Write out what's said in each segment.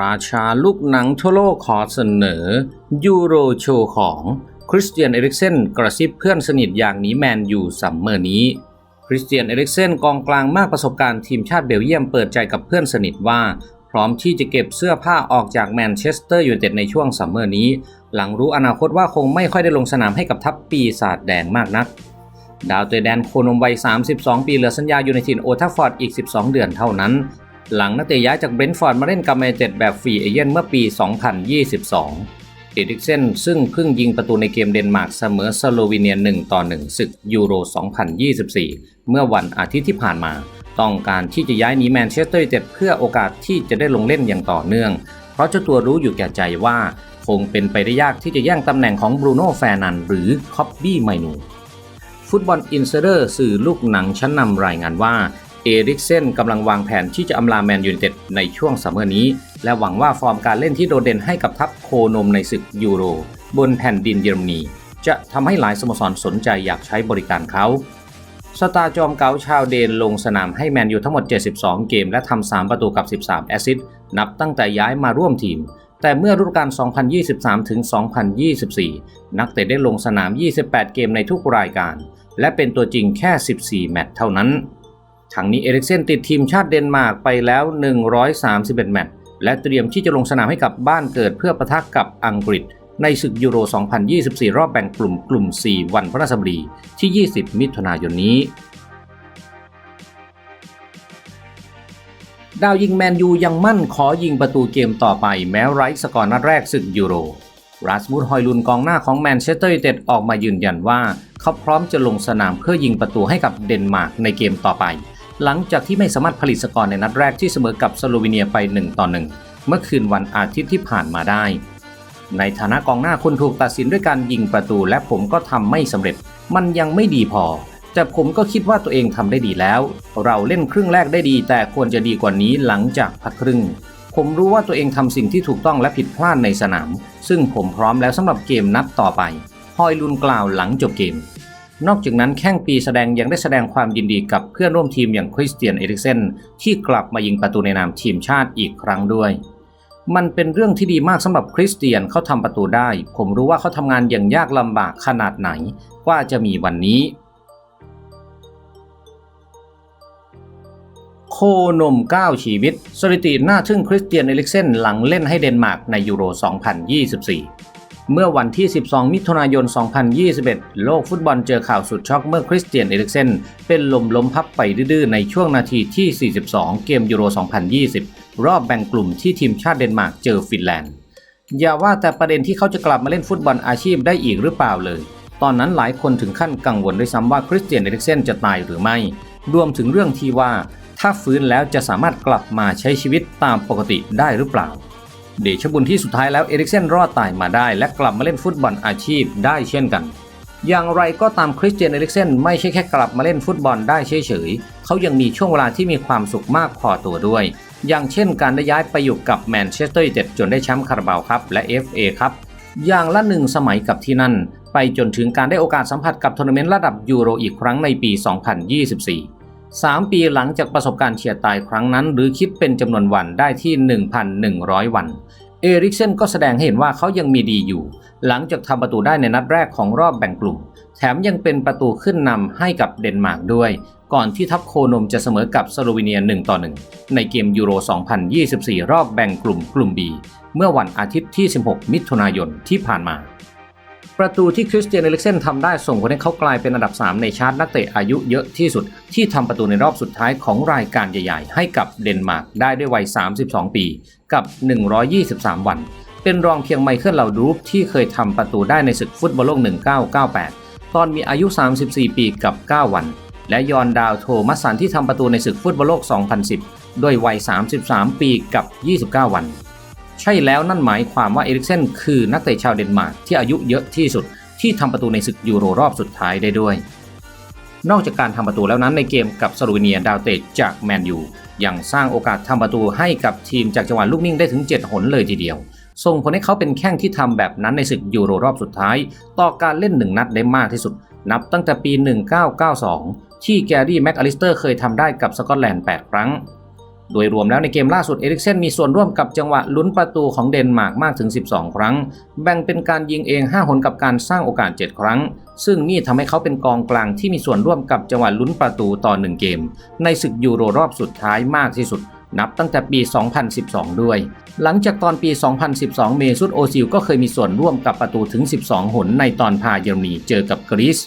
ราชาลูกหนังทั่วโลกขอเสนอ ยูโรโชว์ของคริสเตียนเอริกเซนกระซิบเพื่อนสนิทอย่างนี้แมนยูซัมเมอร์นี้ คริสเตียนเอริกเซนกองกลางมากประสบการณ์ทีมชาติเบลเยียมเปิดใจกับเพื่อนสนิทว่า พร้อมที่จะเก็บเสื้อผ้าออกจากแมนเชสเตอร์ยูไนเต็ดในช่วงซัมเมอร์นี้ หลังรู้อนาคตว่าคงไม่ค่อยได้ลงสนามให้กับทัพปีศาจแดงมากนัก ดาวเตะแดนโคนมวัย 32 ปีเหลือสัญญาอยู่ในทีมโอทัฟฟอร์ดอีก 12 เดือนเท่านั้น หลังนักเตะย้ายจากเบรนท์ฟอร์ดมาเล่นกับแมนเต็ดแบบฟรีเอเย่นเมื่อปี 2022 เอริกเซนซึ่งเพิ่งยิงประตูในเกมเดนมาร์กเสมอสโลวีเนีย 1 ต่อ 1 ศึกยูโร 2024 เมื่อวันอาทิตย์ที่ผ่านมา ต้องการที่จะย้ายหนีแมนเชสเตอร์ยูไนเต็ดเพื่อโอกาสที่จะได้ลงเล่นอย่างต่อเนื่อง เพราะเจ้าตัวรู้อยู่แก่ใจว่าคงเป็นไปได้ยากที่จะแย่งตำแหน่งของบรูโน่แฟร์นันหรือคอบบี้ไมนูฟุตบอลอินเซเดอร์สื่อลูกหนังชั้นนำรายงานว่า เอริกเซนกำลังวางแผนที่จะอำลาแมนยูไนเต็ดในช่วงซัมเมอร์นี้ และหวังว่าฟอร์มการเล่นที่โดดเด่นให้กับทัพโคนมในศึกยูโร บนแผ่นดินเยอรมนี จะทำให้หลายสโมสรสนใจอยากใช้บริการเขาสตาร์จอมเก๋าชาวเดนลงสนามให้แมนยูทั้งหมด 72 เกม และทำ 3 ประตูกับ 13 แอสซิสต์นับตั้งแต่ย้ายมาร่วมทีม แต่เมื่อฤดูกาล 2023 ถึง 2024 นักเตะได้ลงสนาม 28 เกมในทุกรายการ และเป็นตัวจริงแค่ 14 แมตช์เท่านั้น ทั้งนี้เอริกเซนติดทีมชาติเดนมาร์กไปแล้ว 131 แมตช์และเตรียมที่จะลงสนามให้กับบ้านเกิดเพื่อปะทะกับอังกฤษ ในศึกยูโร 2024 รอบแบ่งกลุ่มกลุ่ม 4 วันพฤหัสบดีที่ 20 มิถุนายนนี้ ดาวยิงแมนยูยังมั่นขอยิงประตูเกมต่อไปแม้ไร้สกอร์นัดแรกศึกยูโรราสมุดฮอยลุนกองหน้าของแมนเชสเตอร์ยูไนเต็ดออกมายืนยันว่า เขาพร้อมจะลงสนามเพื่อยิงประตูให้กับเดนมาร์กในเกมต่อไป หลังจากที่ไม่สามารถผลิตสกอร์ในนัดแรกที่เสมอกับสโลวีเนียไป 1 ต่อ 1 เมื่อคืนวันอาทิตย์ที่ผ่านมาได้ ในฐานะกองหน้าคุณถูกตัดสินด้วยการยิงประตูและผมก็ทำไม่สำเร็จ มันยังไม่ดีพอ แต่ผมก็คิดว่าตัวเองทำได้ดีแล้ว เราเล่นครึ่งแรกได้ดี แต่ควรจะดีกว่านี้หลังจากพักครึ่ง ผมรู้ว่าตัวเองทำสิ่งที่ถูกต้องและผิดพลาดในสนาม ซึ่งผมพร้อมแล้วสำหรับเกมนัดต่อไป ฮอยลุนกล่าวหลังจบเกม นอกจากนั้นแข้งปีแสดงยังได้แสดงความยินดีกับเพื่อนร่วมทีมอย่างคริสเตียนเอริกเซนที่กลับมายิงประตูในนามทีมชาติอีกครั้งด้วย มันเป็นเรื่องที่ดีมากสำหรับคริสเตียนเขาทำประตูได้ ผมรู้ว่าเขาทำงานอย่างยากลำบากขนาดไหนกว่าจะมีวันนี้ โคนม 9 ชีวิต สถิติหน้าทึ่งคริสเตียนเอลิกเซนหลังเล่นให้เดนมาร์กในยูโร 2024 เมื่อวันที่ 12 มิถุนายน 2021 โลกฟุตบอลเจอข่าวสุดช็อกเมื่อคริสเตียนเอลิกเซนเป็นลมล้มพับไปดื้อในช่วงนาทีที่ 42 เกมยูโร 2020 รอบแบ่งกลุ่มที่ทีมชาติเดนมาร์กเจอฟินแลนด์ อย่าว่าแต่ประเด็นที่เขาจะกลับมาเล่นฟุตบอลอาชีพได้อีกหรือเปล่าเลย ตอนนั้นหลายคนถึงขั้นกังวลด้วยซ้ำว่าคริสเตียนเอริกเซนจะตายหรือไม่ รวมถึงเรื่องที่ว่า ถ้าฟื้นแล้วจะสามารถกลับมาใช้ชีวิตตามปกติได้หรือเปล่า เดชบุญที่สุดท้ายแล้วเอริกเซนรอดตายมาได้ และกลับมาเล่นฟุตบอลอาชีพได้เช่นกัน อย่างไรก็ตามคริสเตียนเอริกเซนไม่ใช่แค่กลับมาเล่นฟุตบอลได้เฉยๆ เขายังมีช่วงเวลาที่มีความสุขมากพอตัวด้วย อย่างเช่นการได้ย้ายไปอยู่กับแมนเชสเตอร์ยูไนเต็ดจนได้แชมป์คาราบาวครับและ FA ครับอย่างละหนึ่งสมัยกับที่นั่น ไปจนถึงการได้โอกาสสัมผัสกับทัวร์นาเมนต์ระดับยูโรอีกครั้งในปี 2024 3 ปีหลังจากประสบการณ์เฉียดตายครั้งนั้น หรือคิดเป็นจำนวนวันได้ที่ 1,100 วันเอริกเซนก็แสดงให้เห็นว่าเขายังมีดีอยู่ หลังจากทำประตูได้ในนัดแรกของรอบแบ่งกลุ่ม แถมยังเป็นประตูขึ้นนำให้กับเดนมาร์กด้วย ก่อนที่ทัพโคนมจะเสมอกับสโลวีเนีย1ต่อ1ในเกมยูโร 2024 รอบแบ่งกลุ่มกลุ่ม B เมื่อวันอาทิตย์ที่ 16 มิถุนายนที่ผ่านมา ประตูที่คริสเตียนเอลิกเซนทำได้ส่งผลให้เขากลายเป็นอันดับ 3 ในชาร์ตนักเตะอายุเยอะที่สุด ที่ทำประตูในรอบสุดท้ายของรายการใหญ่ๆ ให้กับเดนมาร์กได้ด้วยวัย 32 ปีกับ 123 วัน เป็นรองเพียงไมเคิลเลาดูฟที่เคยทำประตูได้ในศึกฟุตบอลโลก 1998 ตอนมีอายุ 34 ปีกับ 9 วัน และยอนดาวโทมัสสันที่ทำประตูในศึกฟุตบอลโลก 2010 ด้วยวัย 33 ปีกับ 29 วัน ใช่แล้วนั่นหมายความว่าเอริกเซนคือนักเตะชาวเดนมาร์กที่อายุเยอะที่สุดที่ทำประตูในศึกยูโรรอบสุดท้ายได้ด้วย นอกจากการทำประตูแล้วนั้นในเกมกับสโลวีเนียดาวเตะจากแมนยูยังสร้างโอกาสทำประตูให้กับทีมจากจังหวะลูกนิ่งได้ถึง 7 หนเลยทีเดียว ส่งผลให้เขาเป็นแข้งที่ทำแบบนั้นในศึกยูโรรอบสุดท้าย ต่อการเล่นหนึ่งนัดได้มากที่สุด นับตั้งแต่ปี 1992 ที่แกรี่แม็กอลิสเตอร์เคยทำได้กับสกอตแลนด์ 8 ครั้ง โดยรวมแล้วในเกมล่าสุดเอริกเซนมีส่วนร่วมกับจังหวะลุ้นประตูของเดนมาร์กมากถึง 12 ครั้ง แบ่งเป็นการยิงเอง 5 หนกับการสร้างโอกาส 7 ครั้ง ซึ่งนี่ทำให้เขาเป็นกองกลางที่มีส่วนร่วมกับจังหวะลุ้นประตูต่อ 1 เกม ในศึกยูโรรอบสุดท้ายมากที่สุดนับตั้งแต่ปี 2012 ด้วย หลังจากตอนปี 2012 เมซุตโอซิลก็เคยมีส่วนร่วมกับประตูถึง 12 หนในตอนพาเยอรมนีเจอกับกรีซ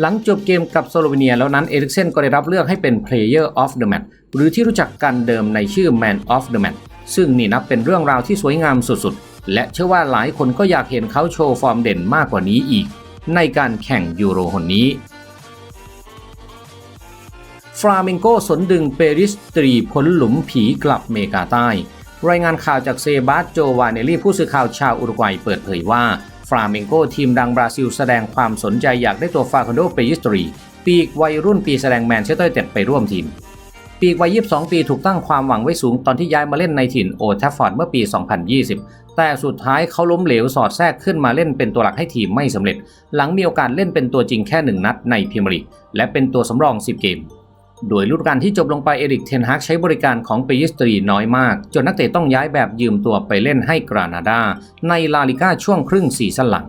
หลังจบเกมกับสโลวีเนียแล้วนั้นเอริกเซนก็ได้รับเลือกให้เป็น Player of the Match หรือที่รู้จักกันเดิมในชื่อ Man of the Match ซึ่งนี่นับเป็นเรื่องราวที่สวยงามสุดๆ และเชื่อว่าหลายคนก็อยากเห็นเขาโชว์ฟอร์มเด่นมากกว่านี้อีก ในการแข่งยูโรหนนี้ฟราเมงโกสนดึงเปริสตรีพ้นหลุมผีกลับเมกาใต้ รายงานข่าวจากเซบาสโจวาเนลี่ผู้สื่อข่าวชาวอุรุกวัยเปิดเผยว่า ฟราเมงโกทีมดังบราซิลแสดงความสนใจอยากได้ตัวฟาคอนโดเปริสตรี ปีกวัยรุ่นปีแสดงแมนเชสเตอร์เต็ดไปร่วมทีม ปีกวัย 22 ปีถูกตั้งความหวังไว้สูงตอนที่ย้ายมาเล่นในถิ่นโอทัฟฟอร์ดเมื่อปี 2020 แต่สุดท้ายเขาล้มเหลวสอดแทรกขึ้นมาเล่นเป็นตัวหลักให้ทีมไม่สำเร็จ หลังมีโอกาสเล่นเป็นตัวจริงแค่หนึ่งนัดในพรีเมียร์ลีกและเป็นตัวสำรอง 10 เกม โดยฤดูกาลที่จบลงไปเอริกเทนฮากใช้บริการของเปยิสตรีน้อยมาก จนนักเตะต้องย้ายแบบยืมตัวไปเล่นให้กรานาดา ในลาลิก้าช่วงครึ่งซีซั่นหลัง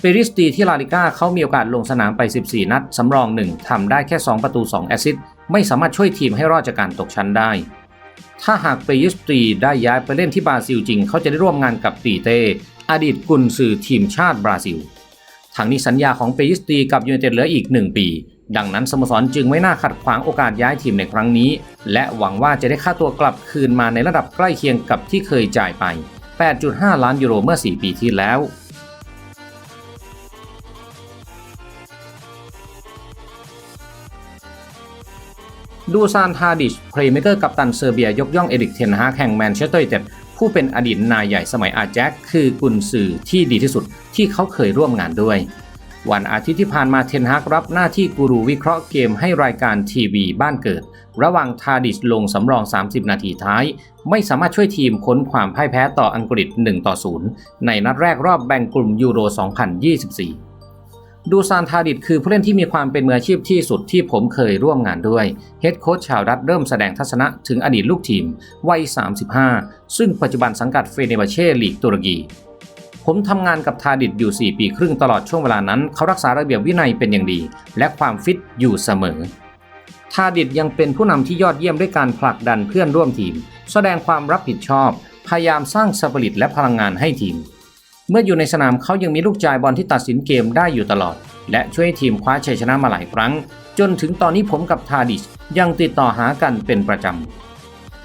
เปริสตีที่ลาลิก้าเขามีโอกาสลงสนามไป 14 นัด สำรองหนึ่งทำได้แค่ 2 ประตู 2 แอซิสไม่สามารถช่วยทีมให้รอดจากการตกชั้นได้ ถ้าหากเปริสตีได้ย้ายไปเล่นที่บราซิลจริง เขาจะได้ร่วมงานกับตีเต อดีตกุนซือทีมชาติบราซิลทางนี้สัญญาของเปริสตีกับยูไนเต็ดเหลืออีก 1 ปี ดังนั้นสโมสรจึงไม่น่าขัดขวางโอกาสย้ายทีมในครั้งนี้ และหวังว่าจะได้ค่าตัวกลับคืนมาในระดับใกล้เคียงกับที่เคยจ่ายไป 8.5 ล้านยูโรเมื่อ 4 ปีที่แล้วดูซานทาดิชเพลย์เมเกอร์กัปตันเซอร์เบียยกย่องเอริกเทนฮากแห่งแมนเชสเตอร์ยูไนเต็ดผู้เป็นอดีตนายใหญ่สมัยอาแจ็คคือกุนซือที่ดีที่สุดที่เขาเคยร่วมงานด้วย วันอาทิตย์ที่ผ่านมาเทนฮากรับหน้าที่กูรูวิเคราะห์เกมให้รายการทีวีบ้านเกิด ระหว่างทาดิชลงสำรอง 30 นาทีท้าย ไม่สามารถช่วยทีมค้นความพ่ายแพ้ต่ออังกฤษ 1 ต่อ 0 ในนัดแรกรอบแบ่งกลุ่มยูโร 2024ดูซานทาดิดคือผู้เล่นที่มีความเป็นมืออาชีพที่สุดที่ผมเคยร่วมงานด้วย เฮดโค้ชชาวดัตเริ่มแสดงทัศนะถึงอดีตลูกทีม วัย 35 ซึ่งปัจจุบันสังกัดเฟเนบาเช่ลีกตุรกี ผมทำงานกับทาดิดอยู่ 4 ปีครึ่งตลอดช่วงเวลานั้น เขารักษาระเบียบวินัยเป็นอย่างดี และความฟิตอยู่เสมอ ทาดิดยังเป็นผู้นำที่ยอดเยี่ยมด้วยการผลักดันเพื่อนร่วมทีม แสดงความรับผิดชอบ พยายามสร้างสปิริตและพลังงานให้ทีม เมื่ออยู่ในสนามเขายังมีลูกจ่ายบอลที่ตัดสินเกมได้อยู่ตลอด และช่วยทีมคว้าชัยชนะมาหลายครั้ง จนถึงตอนนี้ผมกับทาดิชยังติดต่อหากันเป็นประจำ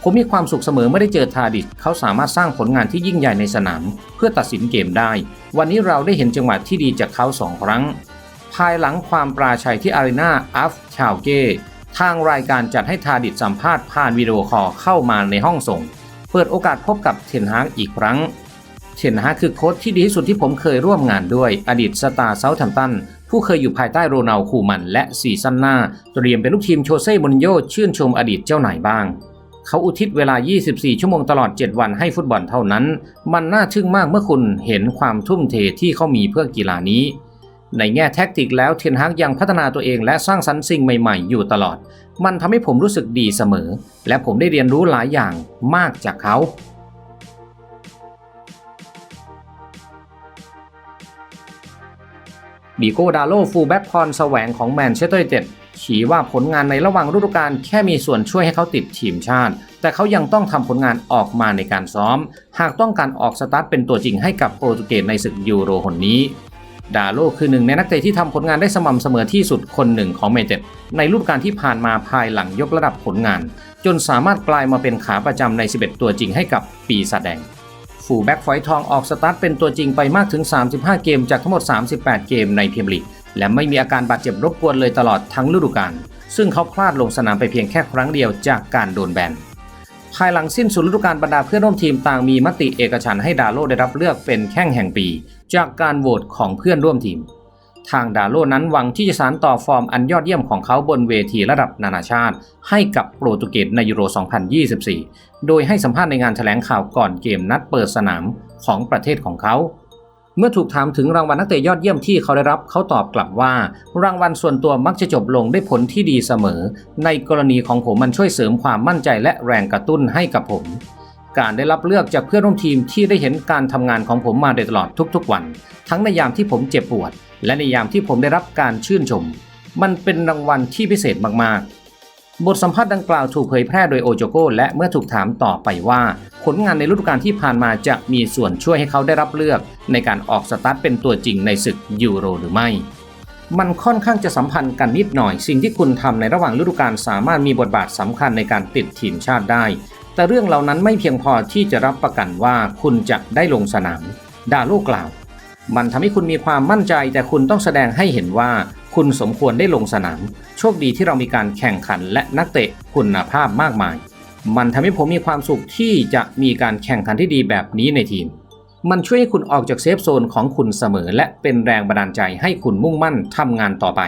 ผมมีความสุขเสมอเมื่อได้เจอทาดิชเขาสามารถสร้างผลงานที่ยิ่งใหญ่ในสนาม เพื่อตัดสินเกมได้ วันนี้เราได้เห็นจังหวะที่ดีจากเขาสองครั้ง ภายหลังความปราชัยที่อารีนาอัฟชาวเกทางรายการจัดให้ทาดิดสัมภาษณ์ผ่านวิดีโอคอลเข้ามาในห้องส่ง เปิดโอกาสพบกับเทนฮากอีกครั้งเทนฮากคือโค้ชที่ดีที่สุดที่ผมเคยร่วมงานด้วย อดีตสตาร์เซาท์แฮมตันผู้เคยอยู่ภายใต้โรนัลคูมัน และซีซั่นหน้าเตรียมเป็นลูกทีมโชเซ่มอนโญ่ชื่นชมอดีตเจ้านายบ้าง เขาอุทิศเวลา 24 ชั่วโมงตลอด 7 วันให้ฟุตบอลเท่านั้น มันน่าทึ่งมากเมื่อคุณเห็นความทุ่มเทที่เขามีเพื่อกีฬานี้ ในแง่แท็กติกแล้วเทนฮากยังพัฒนาตัวเองและสร้างสรรค์สิ่งใหม่ๆ อยู่ตลอด มันทำให้ผมรู้สึกดีเสมอ และผมได้เรียนรู้หลายอย่างมากจากเขาดีโกดาโลฟูลแบ็กพรแสวงของแมนเชสเตอร์ยูไนเต็ด ชี้ว่าผลงานในระหว่างฤดูกาลแค่มีส่วนช่วยให้เขาติดทีมชาติ แต่เขายังต้องทำผลงานออกมาในการซ้อม หากต้องการออกสตาร์ทเป็นตัวจริงให้กับโปรตุเกสในศึกยูโรหนนี้ดาโลคือหนึ่งในนักเตะที่ทำผลงานได้สม่ำเสมอที่สุดคนหนึ่งของเมนเต็ดในฤดูกาลที่ผ่านมาภายหลังยกระดับผลงาน จนสามารถกลายมาเป็นขาประจำใน 11 ตัวจริงให้กับปีศาจแดงฟูแบ็กฝอยทองออกสตาร์ทเป็นตัวจริงไปมากถึง 35 เกมจากทั้งหมด 38 เกมในพรีเมียร์ลีก และไม่มีอาการบาดเจ็บรบกวนเลยตลอดทั้งฤดูกาล ซึ่งเขาพลาดลงสนามไปเพียงแค่ครั้งเดียวจากการโดนแบน ภายหลังสิ้นสุดฤดูกาลบรรดาเพื่อนร่วมทีมต่างมีมติเอกฉันให้ดาโลได้รับเลือกเป็นแข้งแห่งปี จากการโหวตของเพื่อนร่วมทีม ทางดาโลนั้นหวังที่จะสานต่อฟอร์มอันยอดเยี่ยมของเขาบนเวทีระดับนานาชาติ ให้กับโปรตุเกสในยูโร 2024 โดยให้สัมภาษณ์ในงานแถลงข่าวก่อนเกมนัดเปิดสนามของประเทศของเขา เมื่อถูกถามถึงรางวัลนักเตะยอดเยี่ยมที่เขาได้รับเขาตอบกลับว่า รางวัลส่วนตัวมักจะจบลงด้วยผลที่ดีเสมอ ในกรณีของผมมันช่วยเสริมความมั่นใจและแรงกระตุ้นให้กับผม การได้รับเลือกจากเพื่อนร่วมทีมที่ได้เห็นการทำงานของผมมาโดยตลอดทุกๆวัน ทั้งในยามที่ผมเจ็บปวด และในยามที่ผมได้รับการชื่นชม มันเป็นรางวัลที่พิเศษมากๆ บทสัมภาษณ์ดังกล่าวถูกเผยแพร่โดยโอโจโกและเมื่อถูกถามต่อไปว่า ผลงานในฤดูกาลที่ผ่านมาจะมีส่วนช่วยให้เขาได้รับเลือก ในการออกสตาร์ทเป็นตัวจริงในศึกยูโรหรือไม่ มันค่อนข้างจะสัมพันธ์กันนิดหน่อย สิ่งที่คุณทำในระหว่างฤดูกาลสามารถมีบทบาทสำคัญในการติดทีมชาติได้ แต่เรื่องเหล่านั้นไม่เพียงพอที่จะรับประกันว่าคุณจะได้ลงสนาม ดาโลกล่าว มันทำให้คุณมีความมั่นใจแต่คุณต้องแสดงให้เห็นว่า คุณสมควรได้ลงสนาม โชคดีที่เรามีการแข่งขันและนักเตะคุณภาพมากมาย มันทำให้ผมมีความสุขที่จะมีการแข่งขันที่ดีแบบนี้ในทีม มันช่วยให้คุณออกจากเซฟโซนของคุณเสมอ และเป็นแรงบันดาลใจให้คุณมุ่งมั่นทำงานต่อไป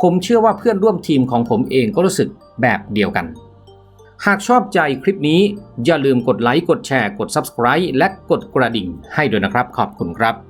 ผมเชื่อว่าเพื่อนร่วมทีมของผมเองก็รู้สึกแบบเดียวกัน หากชอบใจคลิปนี้อย่าลืมกดไลค์ กดแชร์ กด Subscribe และกดกระดิ่งให้ด้วยนะครับ ขอบคุณครับ